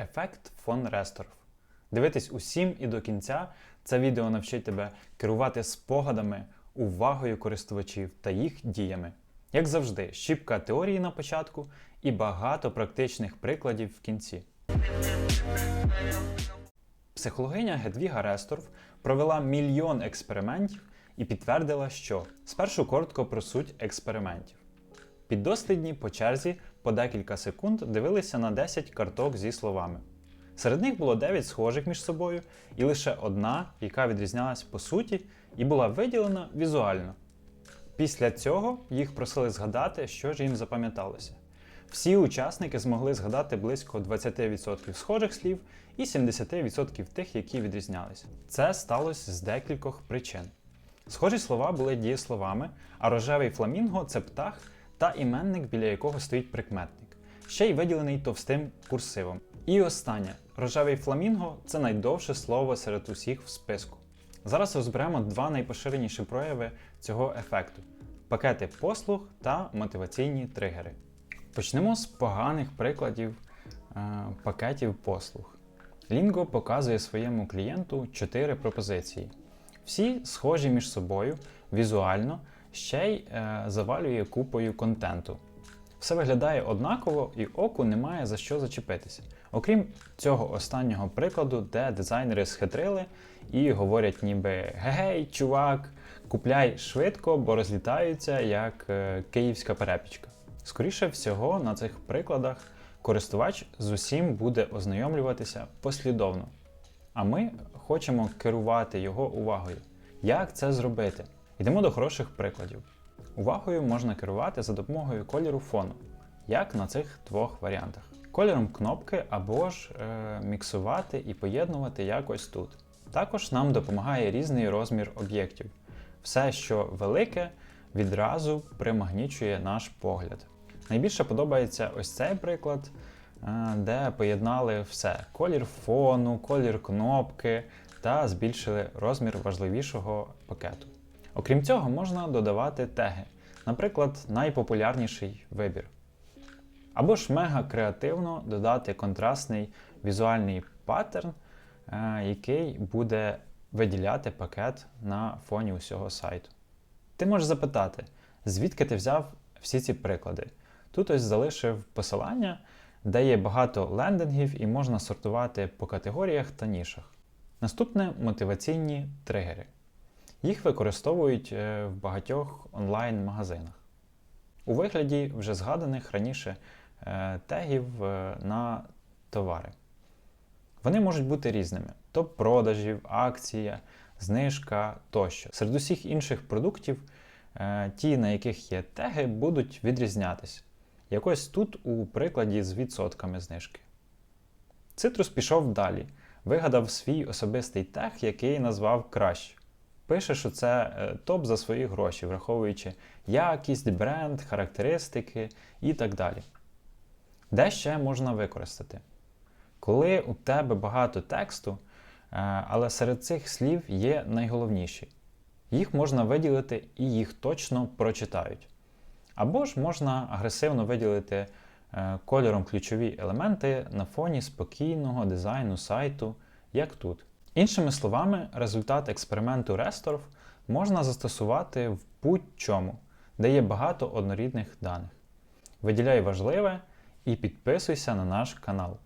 Ефект фон Ресторф. Дивитись усім і до кінця. Це відео навчить тебе керувати спогадами, увагою користувачів та їх діями. Як завжди, щіпка теорії на початку і багато практичних прикладів в кінці. Психологиня Гедвіга Ресторф провела мільйон експериментів і підтвердила, що спершу коротко про суть експериментів. Піддослідні по черзі по декілька секунд дивилися на 10 карток зі словами. Серед них було 9 схожих між собою, і лише одна, яка відрізнялась по суті і була виділена візуально. Після цього їх просили згадати, що ж їм запам'яталося. Всі учасники змогли згадати близько 20% схожих слів і 70% тих, які відрізнялися. Це сталося з декількох причин. Схожі слова були дієсловами, а рожевий фламінго це птах та іменник, біля якого стоїть прикметник, ще й виділений товстим курсивом. І останнє рожевий фламінго це найдовше слово серед усіх в списку. Зараз розберемо два найпоширеніші прояви цього ефекту: пакети послуг та мотиваційні тригери. Почнемо з поганих прикладів е, пакетів послуг. Лінго показує своєму клієнту чотири пропозиції. Всі схожі між собою візуально, ще й е, завалює купою контенту. Все виглядає однаково і оку немає за що зачепитися. Окрім цього останнього прикладу, де дизайнери схитрили і говорять, ніби гей, чувак, купляй швидко, бо розлітаються як е, київська перепічка. Скоріше всього, на цих прикладах користувач з усім буде ознайомлюватися послідовно. А ми хочемо керувати його увагою. Як це зробити? Йдемо до хороших прикладів. Увагою можна керувати за допомогою кольору фону, як на цих двох варіантах. Кольором кнопки або ж е, міксувати і поєднувати якось тут. Також нам допомагає різний розмір об'єктів. Все, що велике, відразу примагнічує наш погляд. Найбільше подобається ось цей приклад, е, де поєднали все: колір фону, колір кнопки та збільшили розмір важливішого пакету. Окрім цього, можна додавати теги, наприклад, найпопулярніший вибір. Або ж мега креативно додати контрастний візуальний паттерн, е, який буде виділяти пакет на фоні усього сайту. Ти можеш запитати, звідки ти взяв всі ці приклади? Тут ось залишив посилання, де є багато лендингів і можна сортувати по категоріях та нішах. Наступне мотиваційні тригери. Їх використовують е, в багатьох онлайн-магазинах. У вигляді вже згаданих раніше е, тегів е, на товари. Вони можуть бути різними: топ продажів, акція, знижка тощо. Серед усіх інших продуктів, ті, на яких є теги, будуть відрізнятися. Якось тут у прикладі з відсотками знижки. Цитрус пішов далі, вигадав свій особистий тег, який назвав краще. Пише, що це е, топ за свої гроші, враховуючи якість, бренд, характеристики і так далі. Де ще можна використати? Коли у тебе багато тексту, е, але серед цих слів є найголовніші. Їх можна виділити і їх точно прочитають. Або ж можна агресивно виділити е, кольором ключові елементи на фоні спокійного дизайну сайту, як тут. Іншими словами, результат експерименту Restorf можна застосувати в будь-чому, де є багато однорідних даних. Виділяй важливе і підписуйся на наш канал.